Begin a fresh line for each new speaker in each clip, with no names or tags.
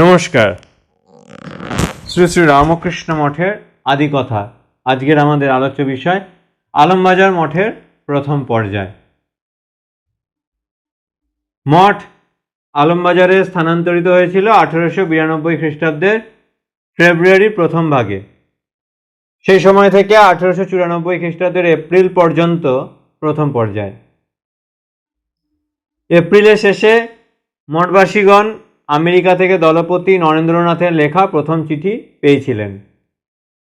নমস্কার। শ্রী শ্রী রামকৃষ্ণ মঠের আদি কথা। আজকের আমাদের আলোচ্য বিষয়, আলমবাজার মঠের প্রথম পর্যায়। মঠ আলমবাজারে স্থানান্তরিত হয়েছিল আঠেরোশো বিরানব্বই খ্রিস্টাব্দের ফেব্রুয়ারির প্রথম ভাগে। সেই সময় থেকে আঠেরোশো চুরানব্বই খ্রিস্টাব্দের এপ্রিল পর্যন্ত প্রথম পর্যায়। এপ্রিলের শেষে মঠবাসীগণ আমেরিকা থেকে দলপতি নরেন্দ্রনাথের লেখা প্রথম চিঠি পেয়েছিলেন।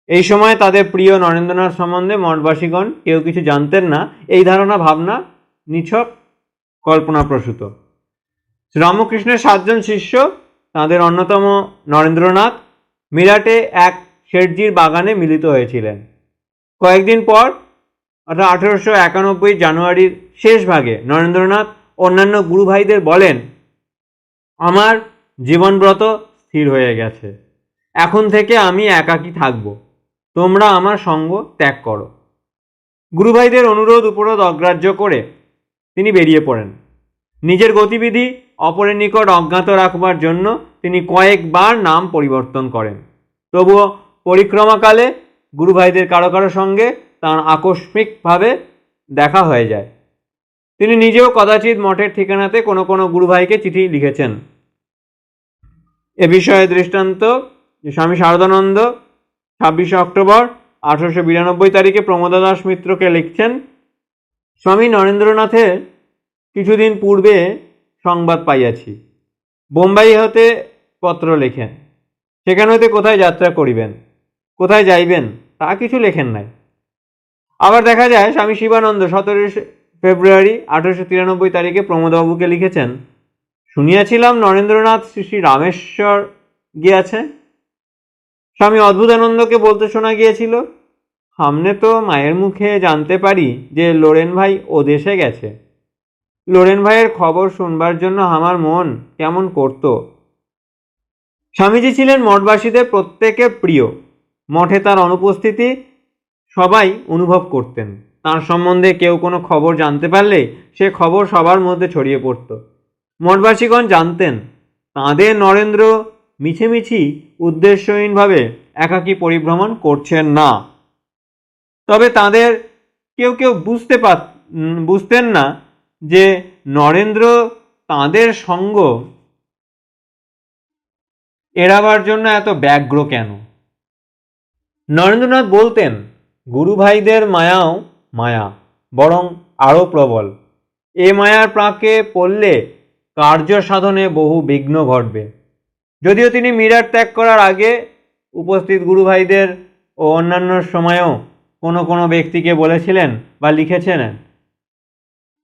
এই সময় তাদের প্রিয় নরেন্দ্রনাথ সম্বন্ধে মঠবাসীগণ কেউ কিছু জানতেন না। এই ধারণা, ভাবনা নিছক, কল্পনাপ্রসূত। রামকৃষ্ণের সাতজন শিষ্য, তাদের অন্যতম নরেন্দ্রনাথ, মিরাটে এক শেঠজির বাগানে মিলিত হয়েছিলেন। কয়েকদিন পর, অর্থাৎ আঠেরোশো একানব্বই জানুয়ারির শেষ ভাগে নরেন্দ্রনাথ অন্যান্য গুরু ভাইদের বলেন আমার জীবনব্রত স্থির হয়ে গেছে। এখন থেকে আমি একাকী থাকব। তোমরা আমার সঙ্গ ত্যাগ করো। গুরুভাইদের অনুরোধ উপরোধ অগ্রাহ্য করে তিনি বেরিয়ে পড়েন। নিজের গতিবিধি অপরের নিকট অজ্ঞাত রাখবার জন্য তিনি কয়েকবার নাম পরিবর্তন করেন। তবুও পরিক্রমাকালে গুরুভাইদের কারও কারও সঙ্গে তার আকস্মিকভাবে দেখা হয়ে যায়। তিনি নিজেও কদাচিৎ মঠের ঠিকানাতে কোনো কোনো গুরুভাইকে চিঠি লিখেছেন। এ বিষয়ে দৃষ্টান্ত যে স্বামী শারদানন্দ ছাব্বিশে অক্টোবর আঠারোশো বিরানব্বই তারিখে প্রমোদ দাস মিত্রকে লিখছেন, স্বামী নরেন্দ্রনাথের কিছুদিন পূর্বে সংবাদ পাইয়াছি। বোম্বাই হতে পত্র লেখেন। সেখান হইতে কোথায় যাত্রা করিবেন? কোথায় যাইবেন? তা কিছু লেখেন নাই। আবার দেখা যায়, স্বামী শিবানন্দ সতেরোই ফেব্রুয়ারি আঠারোশো তিরানব্বই তারিখে প্রমোদবাবুকে লিখেছেন শুনিয়াছিলাম নরেন্দ্রনাথ শ্রী শ্রী রামেশ্বর গিয়াছে। স্বামী অদ্ভুতানন্দকে বলতে শোনা গিয়েছিল, সামনে তো মায়ের মুখে জানতে পারি যে লোরেন ভাই ও দেশে গেছে। লোরেন ভাইয়ের খবর শুনবার জন্য আমার মন কেমন করত? স্বামীজি ছিলেন মঠবাসীদের প্রত্যেকে প্রিয়। মঠে তার অনুপস্থিতি সবাই অনুভব করতেন। তার সম্বন্ধে কেউ কোনো খবর জানতে পারলে সে খবর সবার মধ্যে ছড়িয়ে পড়ত। মঠবাসীগণ জানতেন, তাঁদের নরেন্দ্র মিছিমিছি উদ্দেশ্যহীনভাবে একাকী পরিভ্রমণ করছেন না। তবে তাদের কেউ কেউ বুঝতে পার বুঝতেন না যে নরেন্দ্র তাঁদের সঙ্গ এড়াবার জন্য এত ব্যগ্র কেন? নরেন্দ্রনাথ বলতেন, গুরু ভাইদের মায়াও মায়া, বরং আরও প্রবল। এ মায়ার প্রাঁকে পড়লে কার্য সাধনে বহু বিঘ্ন ঘটবে। যদিও তিনি মিরাট ত্যাগ করার আগে উপস্থিত গুরু ভাইদের ও অন্যান্য সময়েও কোনো কোনো ব্যক্তিকে বলেছিলেন বা লিখেছিলেন,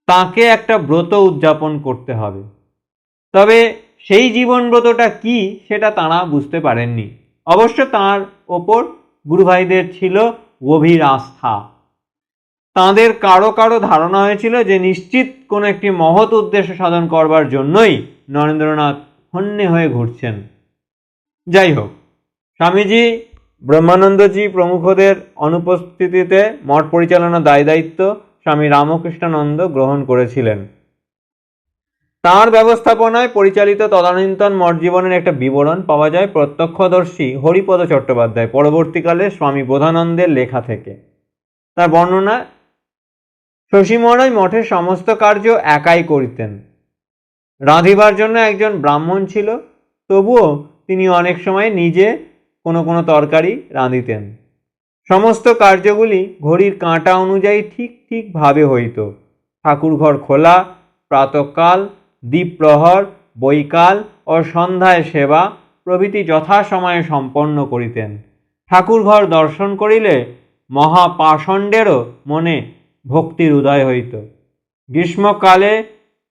তাকে একটা ব্রত উদযাপন করতে হবে। তবে সেই জীবন ব্রতটা কি সেটা তাঁরা বুঝতে পারেননি। অবশ্য তাঁর ওপর গুরুভাইদের ছিল গভীর আস্থা। তাঁদের কারও কারও ধারণা হয়েছিল যে নিশ্চিত কোনো একটি মহৎ উদ্দেশ্য সাধন করবার জন্যই নরেন্দ্রনাথ হন্যে হয়ে ঘুরছেন। যাই হোক, স্বামীজি, ব্রহ্মানন্দজি প্রমুখদের অনুপস্থিতিতে মঠ পরিচালনা দায় দায়িত্ব স্বামী রামকৃষ্ণানন্দ গ্রহণ করেছিলেন। তাঁর ব্যবস্থাপনায় পরিচালিত তদানীন্তন মঠ জীবনের একটা বিবরণ পাওয়া যায় প্রত্যক্ষদর্শী হরিপদ চট্টোপাধ্যায়, পরবর্তীকালে স্বামী বোধানন্দের লেখা থেকে। তার বর্ণনা শশী মহারাজ মঠের সমস্ত কার্য একাই করিতেন। রাঁধিবার জন্য একজন ব্রাহ্মণ ছিল, তবুও তিনি অনেক সময় নিজে কোনো কোনো তরকারি রাঁধিতেন। সমস্ত কার্যগুলি ঘড়ির কাঁটা অনুযায়ী ঠিক ঠিকভাবে হইত। ঠাকুরঘর খোলা, প্রাতকাল, দ্বীপ্রহর, বৈকাল ও সন্ধ্যায় সেবা প্রভৃতি যথাসময়ে সম্পন্ন করিতেন। ঠাকুরঘর দর্শন করিলে মহাপাষণ্ডেরও মনে ভক্তির উদয় হইত। গ্রীষ্মকালে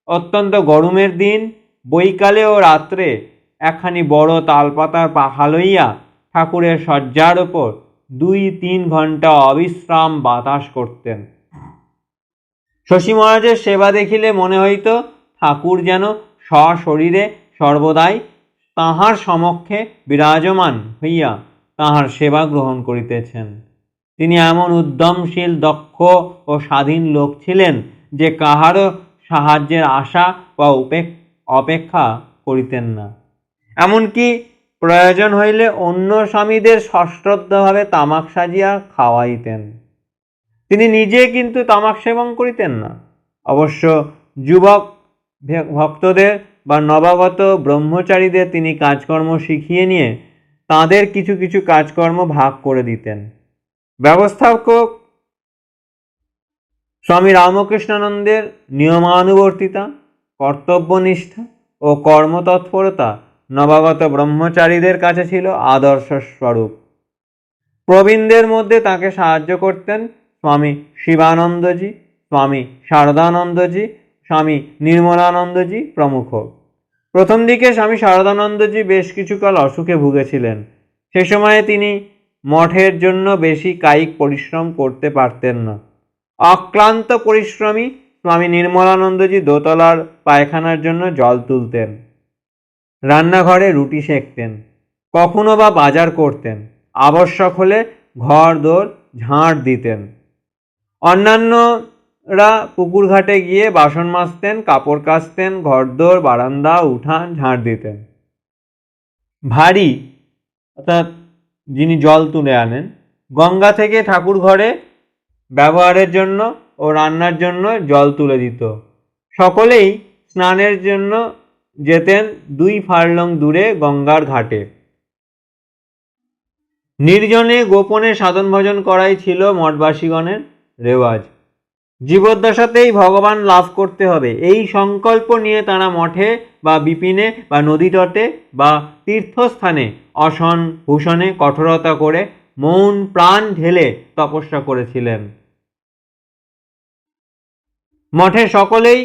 অত্যন্ত গরমের দিন, বৈকালে ও রাত্রে একখানি বড় তালপাতার পাখা লইয়া ঠাকুরের শয্যার ওপর দুই তিন ঘণ্টা অবিশ্রাম বাতাস করতেন। শশী মহারাজের সেবা দেখিলে মনে হইত, ঠাকুর যেন সশরীরে সর্বদাই তাহার সমক্ষে বিরাজমান হইয়া তাহার সেবা গ্রহণ করিতেছেন। তিনি এমন উদ্যমশীল, দক্ষ ও স্বাধীন লোক ছিলেন যে কাহারও সাহায্যের আশা বা অপেক্ষা করিতেন না। এমনকি প্রয়োজন হইলে অন্য স্বামীদের সশ্রদ্ধভাবে তামাক সাজিয়া খাওয়াইতেন। তিনি নিজে কিন্তু তামাক সেবন করিতেন না। অবশ্য যুবক ভক্তদের বা নবাগত ব্রহ্মচারীদের তিনি কাজকর্ম শিখিয়ে নিয়ে তাদের কিছু কিছু কাজকর্ম ভাগ করে দিতেন। ব্যবস্থাপক স্বামী রামকৃষ্ণানন্দের নিয়মানুবর্তিতা, কর্তব্যনিষ্ঠা ও কর্মতৎপরতা নবাগত ব্রহ্মচারীদের কাছে ছিল আদর্শ স্বরূপ। প্রবীণদের মধ্যে তাকে সাহায্য করতেন স্বামী শিবানন্দজি, স্বামী শারদানন্দজি, স্বামী নির্মলানন্দজি প্রমুখ। প্রথম দিকে স্বামী শারদানন্দজি বেশ কিছুকাল অসুখে ভুগেছিলেন। সে সময়ে তিনি মঠের জন্য বেশি কায়িক পরিশ্রম করতে পারতেন না। অক্লান্ত পরিশ্রমী স্বামী নির্মলানন্দজি দোতলার পায়খানার জন্য জল তুলতেন। রান্নাঘরে রুটি সেঁকতেন। কখনো বা বাজার করতেন। আবশ্যক হলে ঘর, দোর, ঝাঁট দিতেন। অন্যান্যরা পুকুর ঘাটে গিয়ে বাসন মাজতেন, কাপড় কাচতেন ঘরদোর বারান্দা, উঠান, ঝাঁট দিতেন। ভারী, অর্থাৎ যিনি জল তুলে আনেন। গঙ্গা থেকে ঠাকুর ঘরে ব্যবহারের জন্য ও রান্নার জন্য জল তুলে দিত। সকলেই স্নানের জন্য যেতেন দুই ফার্লং দূরে গঙ্গার ঘাটে। নির্জনে গোপনে সাধন ভজন করাই ছিল মঠবাসীগণের রেওয়াজ। জীবদ্দশাতেই ভগবান লাভ করতে হবে। এই সংকল্প নিয়ে তারা মঠে বা বিপিনে বা নদী তটে বা তীর্থস্থানে অসন ভূষণে কঠোরতা করে মৌন প্রাণ ঢেলে তপস্যা করেছিলেন। মঠে সকলেই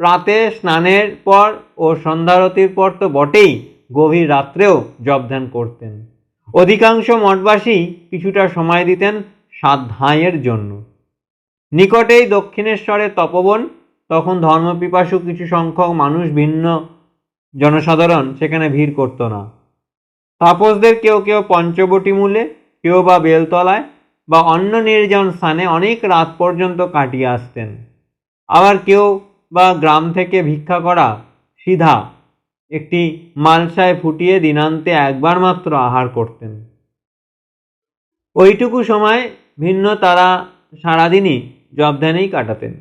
প্রাতে স্নানের পর ও সন্ধ্যারতির পর তো বটেই গভীর রাত্রেও জপধ্যান করতেন। অধিকাংশ মঠবাসী কিছুটা সময় দিতেন সাধ্যায়ের জন্য। নিকটেই দক্ষিণেশ্বরের তপবন, তখন ধর্মপিপাসু কিছু সংখ্যক মানুষ ভিন্ন জনসাধারণ সেখানে ভিড় করত না। তাপসদের কেউ কেউ পঞ্চবটি মূলে, কেউ বা বেলতলায় বা অন্য নির্জন স্থানে অনেক রাত পর্যন্ত কাটিয়ে আসতেন। আবার কেউ বা গ্রাম থেকে ভিক্ষা করা সিধা একটি মালসায় ফুটিয়ে দিনান্তে একবার মাত্র আহার করতেন। ওইটুকু সময় ভিন্ন তারা সারাদিনই জবধানেই কাটাতেন।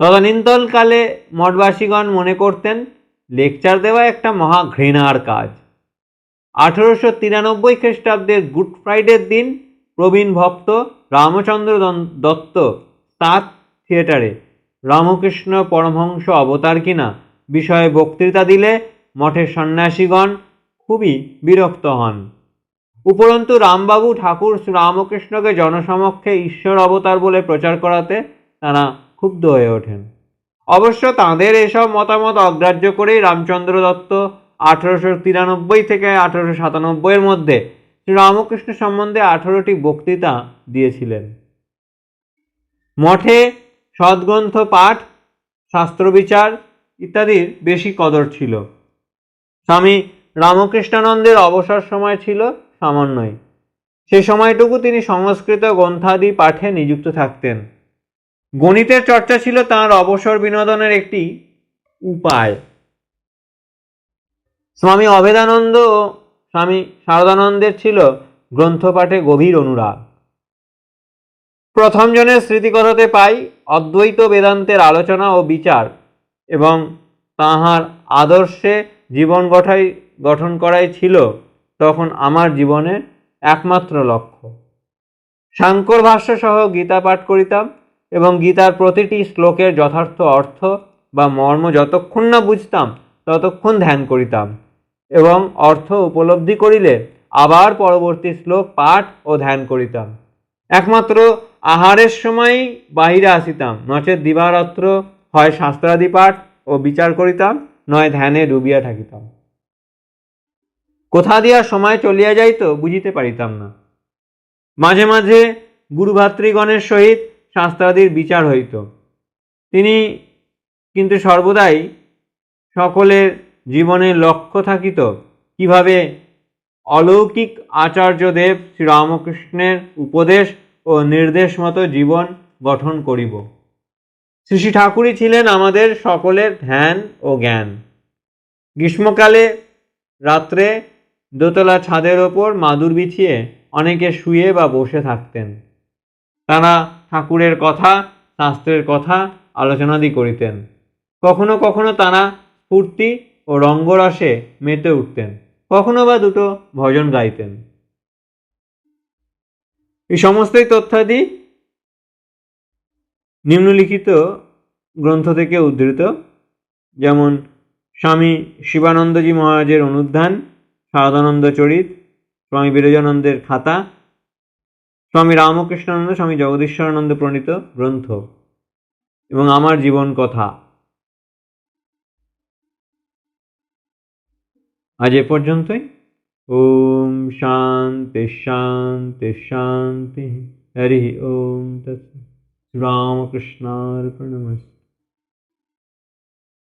তদানীন্তনকালে মঠবাসীগণ মনে করতেন লেকচার দেওয়া একটা মহা ঘৃণার কাজ। আঠেরোশো তিরানব্বই খ্রিস্টাব্দের গুড ফ্রাইডের দিন প্রবীণ ভক্ত রামচন্দ্র দত্ত তাঁত থিয়েটারে। রামকৃষ্ণ পরমহংস অবতার কিনা বিষয়ে বক্তৃতা দিলে মঠের সন্ন্যাসীগণ খুবই বিরক্ত হন। উপরন্তু রামবাবু ঠাকুর রামকৃষ্ণকে জনসমক্ষে ঈশ্বর অবতার বলে প্রচার করাতে তারা ক্ষুব্ধ হয়ে ওঠেন। অবশ্য তাঁদের এসব মতামত অগ্রাহ্য করেই রামচন্দ্র দত্ত আঠেরোশো তিরানব্বই থেকে আঠেরোশো সাতানব্বইয়ের মধ্যে রামকৃষ্ণ সম্বন্ধে আঠেরোটি বক্তৃতা দিয়েছিলেন। মঠে সদ্গ্রন্থ পাঠ, শাস্ত্রবিচার ইত্যাদির বেশি কদর ছিল। স্বামী রামকৃষ্ণানন্দের অবসর সময় ছিল সামান্যই। সে সময়টুকু তিনি সংস্কৃত গ্রন্থাদি পাঠে নিযুক্ত থাকতেন। গণিতের চর্চা ছিল তাঁর অবসর বিনোদনের একটি উপায়। স্বামী অভেদানন্দ স্বামী শারদানন্দের ছিল গ্রন্থপাঠে গভীর অনুরাগ। প্রথম জনের স্মৃতিকথাতে পাই অদ্বৈত বেদান্তের আলোচনা ও বিচার এবং তাহার আদর্শে জীবন গঠাই, গঠন করাই ছিল তখন আমার জীবনের একমাত্র লক্ষ্য। সাংকর ভাষ্য সহ গীতা পাঠ করিতাম। এবং গীতার প্রতিটি শ্লোকের যথার্থ অর্থ বা মর্ম যতক্ষণ না বুঝতাম, ততক্ষণ ধ্যান করিতাম এবং অর্থ উপলব্ধি করিলে আবার পরবর্তী শ্লোক পাঠ ও ধ্যান করিতাম। একমাত্র আহারের সময়ই বাহিরে আসিতাম নচেত দিবারাত্র হয় শাস্ত্রাদি পাঠ ও বিচার করিতাম, নয় ধ্যানে ডুবিয়া থাকিতাম। কোথা দিয়া সময় চলিয়া যাইত বুঝিতে পারিতাম না। মাঝে মাঝে গুরুভাতৃগণের সহিত শাস্ত্রাদির বিচার হইত। তিনি কিন্তু সর্বদাই সকলের জীবনের লক্ষ্য থাকিত কীভাবে অলৌকিক আচার্যদেব শ্রীরামকৃষ্ণের উপদেশ ও নির্দেশ মতো জীবন গঠন করিব। শ্রী ঠাকুরই ছিলেন আমাদের সকলের ধ্যান ও জ্ঞান। গ্রীষ্মকালে রাত্রে দোতলা ছাদের ওপর মাদুর বিছিয়ে অনেকে শুয়ে বা বসে থাকতেন। তারা ঠাকুরের কথা, শাস্ত্রের কথা আলোচনাদি করিতেন। কখনো কখনো তারা ফুর্তি ও রঙ্গরসে মেতে উঠতেন। কখনো বা দুটো ভজন গাইতেন। এই সমস্তই তথ্যাদি নিম্নলিখিত গ্রন্থ থেকে উদ্ধৃত। যেমন স্বামী শিবানন্দজি মহারাজের অনুদ্ধান শারদানন্দ চরিত, স্বামী বিরজানন্দের খাতা স্বামী রামকৃষ্ণানন্দ, স্বামী জগদীশ্বরানন্দ প্রণীত গ্রন্থ। এবং আমার জীবন কথা। আজ এ পর্যন্তই। ওম শান্তি শান্তি শান্তি। হরি ওম। তৎ রামকৃষ্ণার্পণমস্তু।